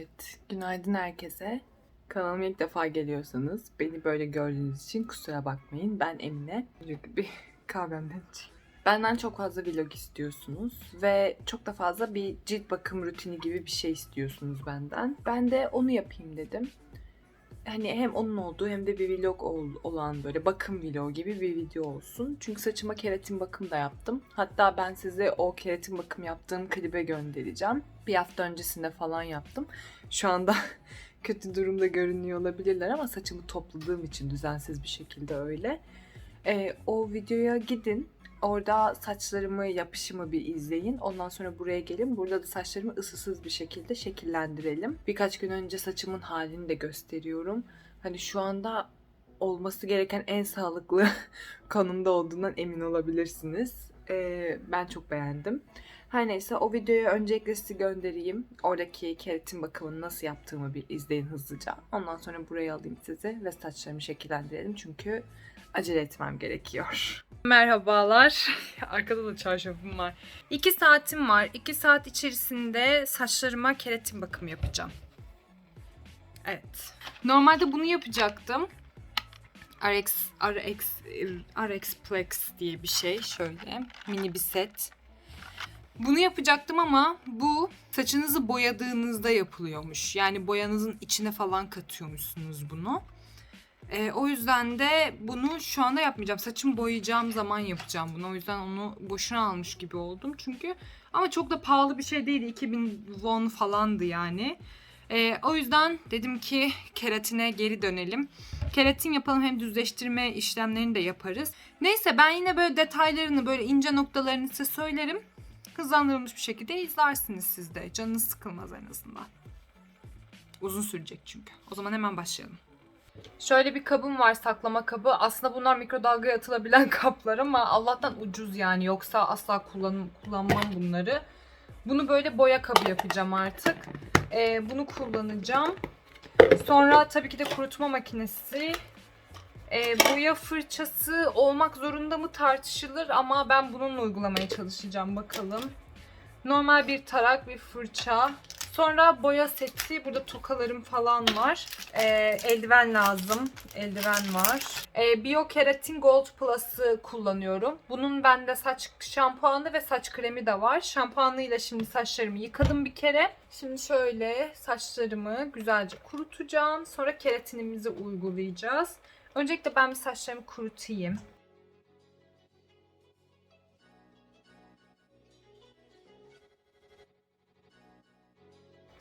Evet, günaydın herkese. Kanalıma ilk defa geliyorsanız beni böyle gördüğünüz için kusura bakmayın. Ben Emine. Çünkü bir kahvemden içeyim. Benden çok fazla vlog istiyorsunuz ve çok da fazla bir cilt bakım rutini gibi bir şey istiyorsunuz benden. Ben de onu yapayım dedim. Hani hem onun olduğu hem de bir vlog ol- olan böyle bakım vlogu gibi bir video olsun. Çünkü saçıma keratin bakım da yaptım. Hatta ben size o keratin bakım yaptığım klibe göndereceğim. Bir hafta öncesinde falan yaptım. Şu anda kötü durumda görünüyor olabilirler ama saçımı topladığım için düzensiz bir şekilde öyle. Ee, o videoya gidin. Orada saçlarımı yapışımı bir izleyin. Ondan sonra buraya gelin. Burada da saçlarımı ısısız bir şekilde şekillendirelim. Birkaç gün önce saçımın halini de gösteriyorum. Hani şu anda olması gereken en sağlıklı konumda olduğundan emin olabilirsiniz. Ee, ben çok beğendim. Her neyse o videoyu öncelikle size göndereyim. Oradaki keratin bakımını nasıl yaptığımı bir izleyin hızlıca. Ondan sonra buraya alayım sizi ve saçlarımı şekillendirelim. Çünkü acele etmem gerekiyor. Merhabalar. Arkada da çarşafım var. 2 saatim var. 2 saat içerisinde saçlarıma keratin bakımı yapacağım. Evet. Normalde bunu yapacaktım. RX, RX, RX Plex diye bir şey. Şöyle mini bir set. Bunu yapacaktım ama bu saçınızı boyadığınızda yapılıyormuş. Yani boyanızın içine falan katıyormuşsunuz bunu. Ee, o yüzden de bunu şu anda yapmayacağım. Saçımı boyayacağım zaman yapacağım bunu. O yüzden onu boşuna almış gibi oldum. Çünkü ama çok da pahalı bir şey değildi. 2000 won falandı yani. Ee, o yüzden dedim ki keratine geri dönelim. Keratin yapalım hem düzleştirme işlemlerini de yaparız. Neyse ben yine böyle detaylarını böyle ince noktalarını size söylerim. Hızlandırılmış bir şekilde izlersiniz siz de. Canınız sıkılmaz en azından. Uzun sürecek çünkü. O zaman hemen başlayalım. Şöyle bir kabım var saklama kabı. Aslında bunlar mikrodalgaya atılabilen kaplar ama Allah'tan ucuz yani. Yoksa asla kullan kullanmam bunları. Bunu böyle boya kabı yapacağım artık. Ee, bunu kullanacağım. Sonra tabii ki de kurutma makinesi. Ee, boya fırçası olmak zorunda mı tartışılır ama ben bununla uygulamaya çalışacağım bakalım. Normal bir tarak, bir fırça. Sonra boya seti. Burada tokalarım falan var. Ee, eldiven lazım. Eldiven var. Ee, Biokeratin Gold Plus'ı kullanıyorum. Bunun bende saç şampuanı ve saç kremi de var. Şampuanıyla şimdi saçlarımı yıkadım bir kere. Şimdi şöyle saçlarımı güzelce kurutacağım. Sonra keratinimizi uygulayacağız. Öncelikle ben bir saçlarımı kurutayım.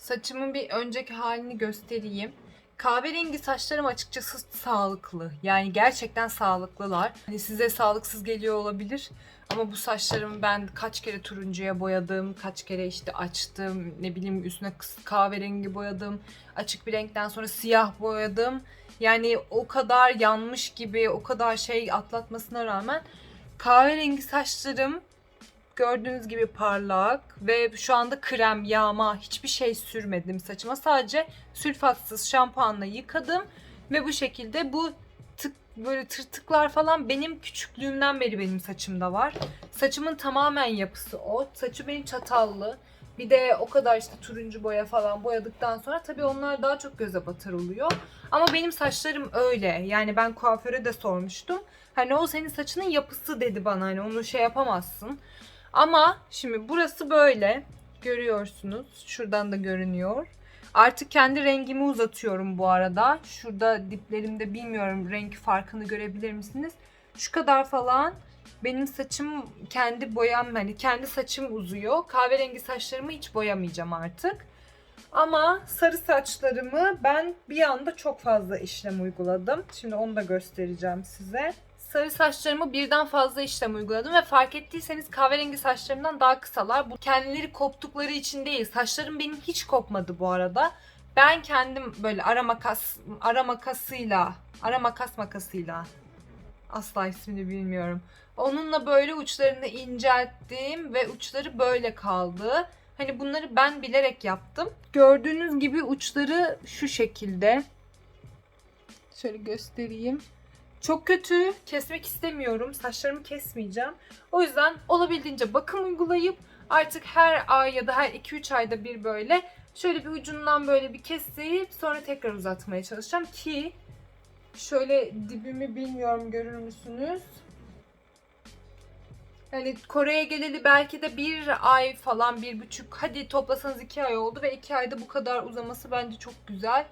Saçımın bir önceki halini göstereyim. Kahverengi saçlarım açıkçası sağlıklı. Yani gerçekten sağlıklılar. Hani size sağlıksız geliyor olabilir. Ama bu saçlarımı ben kaç kere turuncuya boyadım, kaç kere işte açtım, ne bileyim üstüne kahverengi boyadım, açık bir renkten sonra siyah boyadım. Yani o kadar yanmış gibi, o kadar şey atlatmasına rağmen kahverengi saçlarım gördüğünüz gibi parlak ve şu anda krem, yağma hiçbir şey sürmedim saçıma. Sadece sülfatsız şampuanla yıkadım ve bu şekilde bu tık böyle tırtıklar falan benim küçüklüğümden beri benim saçımda var. Saçımın tamamen yapısı o. Saçı benim çatallı. Bir de o kadar işte turuncu boya falan boyadıktan sonra tabii onlar daha çok göze batar oluyor. Ama benim saçlarım öyle. Yani ben kuaföre de sormuştum. Hani o senin saçının yapısı dedi bana. Hani onu şey yapamazsın. Ama şimdi burası böyle. Görüyorsunuz. Şuradan da görünüyor. Artık kendi rengimi uzatıyorum bu arada. Şurada diplerimde bilmiyorum renk farkını görebilir misiniz? Şu kadar falan benim saçım kendi boyam hani kendi saçım uzuyor. Kahverengi saçlarımı hiç boyamayacağım artık. Ama sarı saçlarımı ben bir anda çok fazla işlem uyguladım. Şimdi onu da göstereceğim size. Sarı saçlarımı birden fazla işlem uyguladım ve fark ettiyseniz kahverengi saçlarımdan daha kısalar. Bu kendileri koptukları için değil. Saçlarım benim hiç kopmadı bu arada. Ben kendim böyle ara makas ara makasıyla, ara makas makasıyla asla ismini bilmiyorum. Onunla böyle uçlarını incelttim ve uçları böyle kaldı. Hani bunları ben bilerek yaptım. Gördüğünüz gibi uçları şu şekilde. Şöyle göstereyim. Çok kötü. Kesmek istemiyorum. Saçlarımı kesmeyeceğim. O yüzden olabildiğince bakım uygulayıp artık her ay ya da her 2-3 ayda bir böyle Şöyle bir ucundan böyle bir kesip sonra tekrar uzatmaya çalışacağım ki şöyle dibimi bilmiyorum görür müsünüz? Yani Kore'ye geleli belki de bir ay falan, bir buçuk, hadi toplasanız iki ay oldu ve iki ayda bu kadar uzaması bence çok güzel.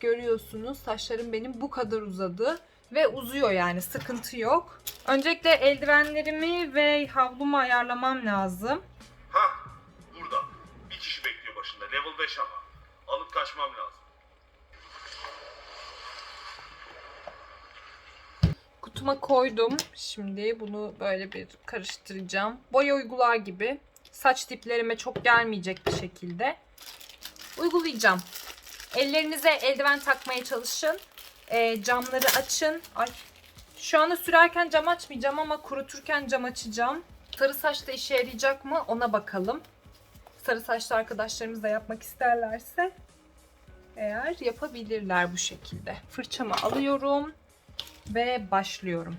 Görüyorsunuz saçlarım benim bu kadar uzadı ve uzuyor yani sıkıntı yok. Öncelikle eldivenlerimi ve havlumu ayarlamam lazım. Ha, burada. Bir kişi bekliyor başında. Level 5 ama. Alıp kaçmam lazım. Kutuma koydum. Şimdi bunu böyle bir karıştıracağım. Boya uygular gibi. Saç diplerime çok gelmeyecek bir şekilde. Uygulayacağım. Ellerinize eldiven takmaya çalışın. Ee, camları açın. Ay. Şu anda sürerken cam açmayacağım ama kuruturken cam açacağım. Sarı saç da işe yarayacak mı ona bakalım. Sarı saçlı arkadaşlarımız da yapmak isterlerse eğer yapabilirler bu şekilde. Fırçamı alıyorum ve başlıyorum.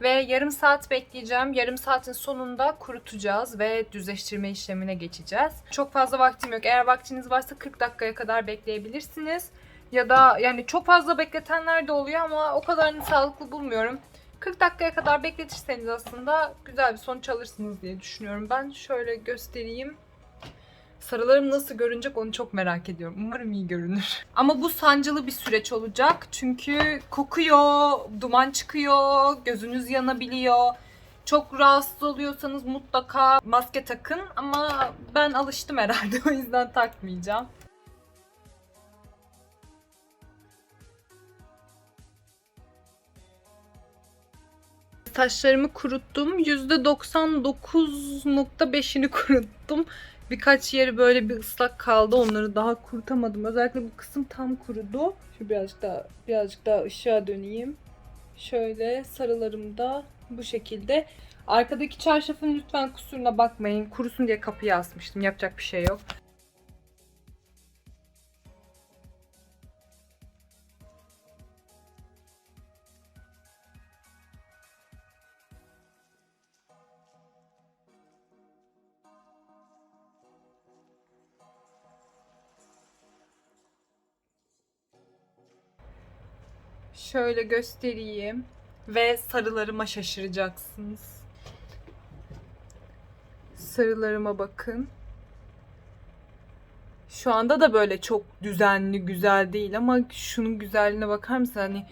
Ve yarım saat bekleyeceğim. Yarım saatin sonunda kurutacağız ve düzleştirme işlemine geçeceğiz. Çok fazla vaktim yok. Eğer vaktiniz varsa 40 dakikaya kadar bekleyebilirsiniz. Ya da yani çok fazla bekletenler de oluyor ama o kadarını sağlıklı bulmuyorum. 40 dakikaya kadar bekletirseniz aslında güzel bir sonuç alırsınız diye düşünüyorum. Ben şöyle göstereyim. Sarılarım nasıl görünecek onu çok merak ediyorum. Umarım iyi görünür. Ama bu sancılı bir süreç olacak. Çünkü kokuyor, duman çıkıyor, gözünüz yanabiliyor. Çok rahatsız oluyorsanız mutlaka maske takın ama ben alıştım herhalde o yüzden takmayacağım. Saçlarımı kuruttum. %99.5'ini kuruttum. Birkaç yeri böyle bir ıslak kaldı. Onları daha kurutamadım. Özellikle bu kısım tam kurudu. Şu birazcık daha birazcık daha ışığa döneyim. Şöyle sarılarım da bu şekilde. Arkadaki çarşafın lütfen kusuruna bakmayın. Kurusun diye kapıya asmıştım. Yapacak bir şey yok. Şöyle göstereyim. Ve sarılarıma şaşıracaksınız. Sarılarıma bakın. Şu anda da böyle çok düzenli, güzel değil ama şunun güzelliğine bakar mısın? Hani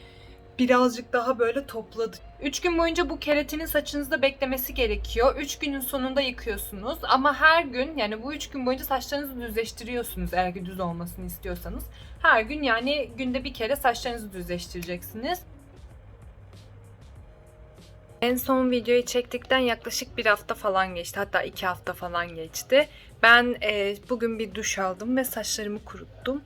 birazcık daha böyle topladı. 3 gün boyunca bu keratinin saçınızda beklemesi gerekiyor. 3 günün sonunda yıkıyorsunuz. Ama her gün yani bu 3 gün boyunca saçlarınızı düzleştiriyorsunuz eğer ki düz olmasını istiyorsanız. Her gün yani günde bir kere saçlarınızı düzleştireceksiniz. En son videoyu çektikten yaklaşık bir hafta falan geçti. Hatta iki hafta falan geçti. Ben e, bugün bir duş aldım ve saçlarımı kuruttum.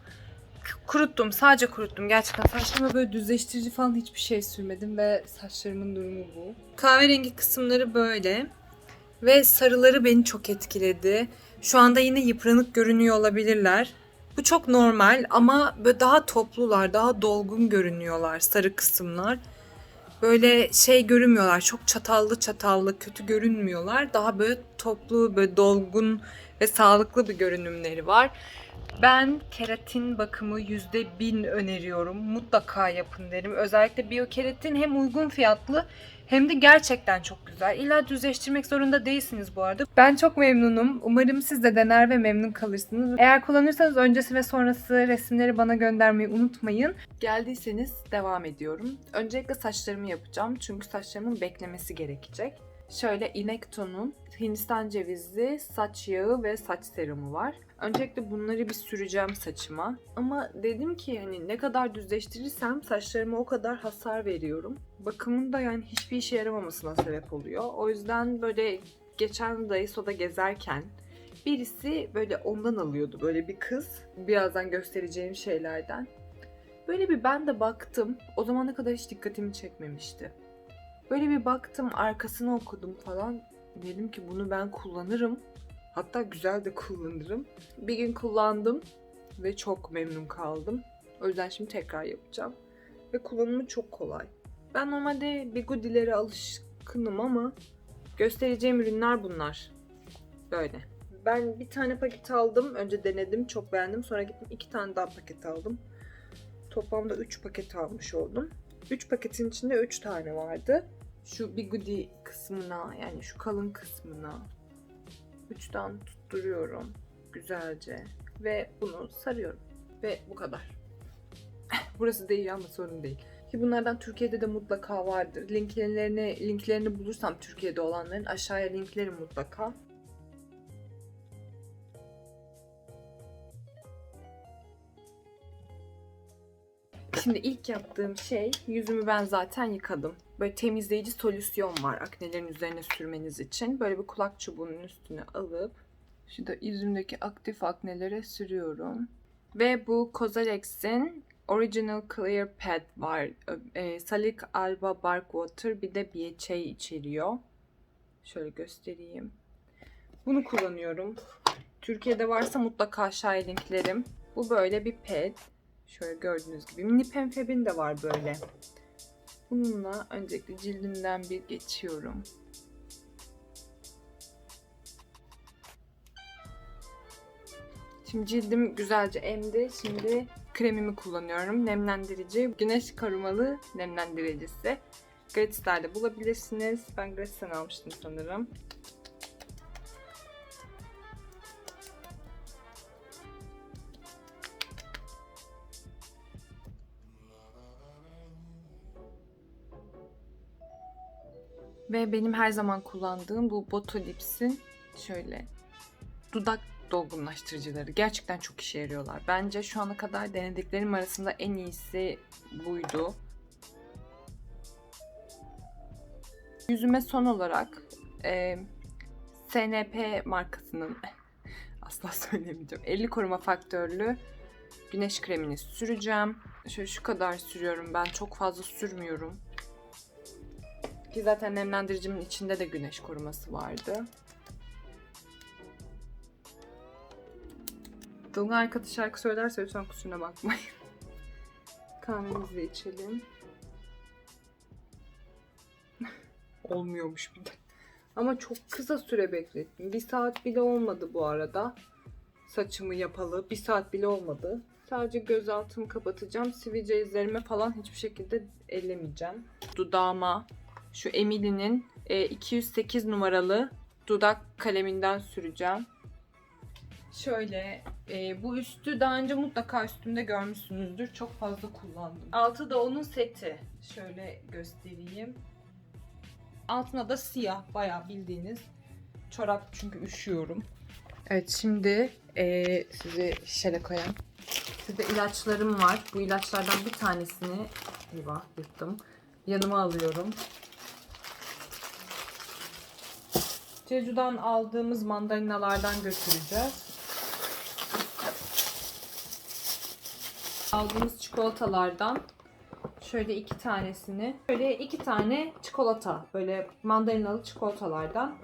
Kuruttum, sadece kuruttum. Gerçekten saçlarıma böyle düzleştirici falan hiçbir şey sürmedim ve saçlarımın durumu bu. Kahverengi kısımları böyle. Ve sarıları beni çok etkiledi. Şu anda yine yıpranık görünüyor olabilirler. Bu çok normal ama böyle daha toplular, daha dolgun görünüyorlar sarı kısımlar. Böyle şey görünmüyorlar, çok çatallı çatallı, kötü görünmüyorlar. Daha böyle toplu, böyle dolgun ve sağlıklı bir görünümleri var. Ben keratin bakımı %1000 öneriyorum. Mutlaka yapın derim. Özellikle biyokeratin hem uygun fiyatlı hem de gerçekten çok güzel. İlla düzleştirmek zorunda değilsiniz bu arada. Ben çok memnunum. Umarım siz de dener ve memnun kalırsınız. Eğer kullanırsanız öncesi ve sonrası resimleri bana göndermeyi unutmayın. Geldiyseniz devam ediyorum. Öncelikle saçlarımı yapacağım çünkü saçlarımın beklemesi gerekecek. Şöyle Inekto'nun Hindistan cevizli saç yağı ve saç serumu var. Öncelikle bunları bir süreceğim saçıma. Ama dedim ki hani ne kadar düzleştirirsem saçlarıma o kadar hasar veriyorum. Bakımın da yani hiçbir işe yaramamasına sebep oluyor. O yüzden böyle geçen Daiso'da gezerken birisi böyle ondan alıyordu böyle bir kız. Birazdan göstereceğim şeylerden. Böyle bir ben de baktım. O zamana kadar hiç dikkatimi çekmemişti. Böyle bir baktım arkasını okudum falan. Dedim ki bunu ben kullanırım. Hatta güzel de kullanırım. Bir gün kullandım ve çok memnun kaldım. O yüzden şimdi tekrar yapacağım. Ve kullanımı çok kolay. Ben normalde bigodilere alışkınım ama göstereceğim ürünler bunlar. Böyle. Ben bir tane paket aldım. Önce denedim. Çok beğendim. Sonra gittim iki tane daha paket aldım. Toplamda 3 paket almış oldum. 3 paketin içinde 3 tane vardı. Şu bigudi kısmına yani şu kalın kısmına 3 tane tutturuyorum güzelce ve bunu sarıyorum ve bu kadar. Burası değil ama sorun değil. Ki bunlardan Türkiye'de de mutlaka vardır. Linklerini linklerini bulursam Türkiye'de olanların aşağıya linklerim mutlaka. Şimdi ilk yaptığım şey yüzümü ben zaten yıkadım. Böyle temizleyici solüsyon var aknelerin üzerine sürmeniz için. Böyle bir kulak çubuğunun üstüne alıp şu da yüzümdeki aktif aknelere sürüyorum. Ve bu Cosrx'in Original Clear Pad var. E, Salic Alba Bark Water bir de BHA içeriyor. Şöyle göstereyim. Bunu kullanıyorum. Türkiye'de varsa mutlaka aşağıya linklerim. Bu böyle bir pad. Şöyle gördüğünüz gibi. Mini Pemfeb'in de var böyle. Bununla öncelikle cildimden bir geçiyorum. Şimdi cildim güzelce emdi. Şimdi kremimi kullanıyorum. Nemlendirici. Güneş korumalı nemlendiricisi. Gratis'lerde bulabilirsiniz. Ben Gratis'ten almıştım sanırım. Ve benim her zaman kullandığım bu Botolips'in şöyle dudak dolgunlaştırıcıları. Gerçekten çok işe yarıyorlar. Bence şu ana kadar denediklerim arasında en iyisi buydu. Yüzüme son olarak e, SNP markasının asla söylemeyeceğim. 50 koruma faktörlü güneş kremini süreceğim. Şöyle şu kadar sürüyorum ben. Çok fazla sürmüyorum. Ki zaten nemlendiricimin içinde de güneş koruması vardı. Dolunay arkadaş şarkı söylerse lütfen kusuruna bakmayın. Kahvemizi içelim. Olmuyormuş bir de. Ama çok kısa süre beklettim. Bir saat bile olmadı bu arada. Saçımı yapalı. Bir saat bile olmadı. Sadece göz altımı kapatacağım. Sivilce izlerime falan hiçbir şekilde ellemeyeceğim. Dudağıma şu Emily'nin e, 208 numaralı dudak kaleminden süreceğim. Şöyle e, bu üstü daha önce mutlaka üstümde görmüşsünüzdür. Çok fazla kullandım. Altı da onun seti. Şöyle göstereyim. Altına da siyah bayağı bildiğiniz çorap çünkü üşüyorum. Evet şimdi e, size şöyle koyayım. Sizde ilaçlarım var. Bu ilaçlardan bir tanesini eyvah yırttım. Yanıma alıyorum. Jeju'dan aldığımız mandalinalardan götüreceğiz. Aldığımız çikolatalardan şöyle iki tanesini, şöyle iki tane çikolata, böyle mandalinalı çikolatalardan.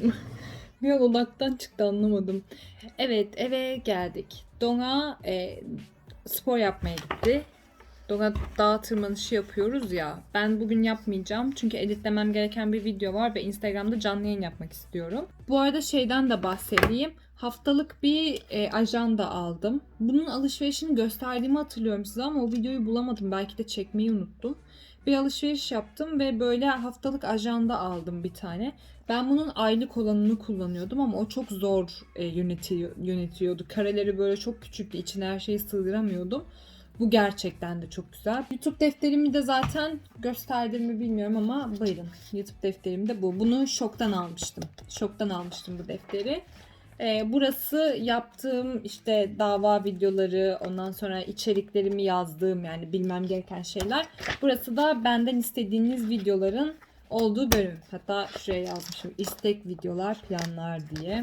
Tamam. Bir an odaktan çıktı anlamadım. Evet eve geldik. Dona e, spor yapmaya gitti. Doğa dağ tırmanışı yapıyoruz ya. Ben bugün yapmayacağım çünkü editlemem gereken bir video var ve Instagram'da canlı yayın yapmak istiyorum. Bu arada şeyden de bahsedeyim. Haftalık bir e, ajanda aldım. Bunun alışverişini gösterdiğimi hatırlıyorum size ama o videoyu bulamadım. Belki de çekmeyi unuttum. Bir alışveriş yaptım ve böyle haftalık ajanda aldım bir tane. Ben bunun aylık olanını kullanıyordum ama o çok zor e, yönetiyor, yönetiyordu. Kareleri böyle çok küçüktü. İçine her şeyi sığdıramıyordum. Bu gerçekten de çok güzel. YouTube defterimi de zaten gösterdim mi bilmiyorum ama buyurun. YouTube defterim de bu. Bunu şoktan almıştım. Şoktan almıştım bu defteri. Ee, burası yaptığım işte dava videoları, ondan sonra içeriklerimi yazdığım yani bilmem gereken şeyler. Burası da benden istediğiniz videoların olduğu bölüm. Hatta şuraya yazmışım istek videolar planlar diye.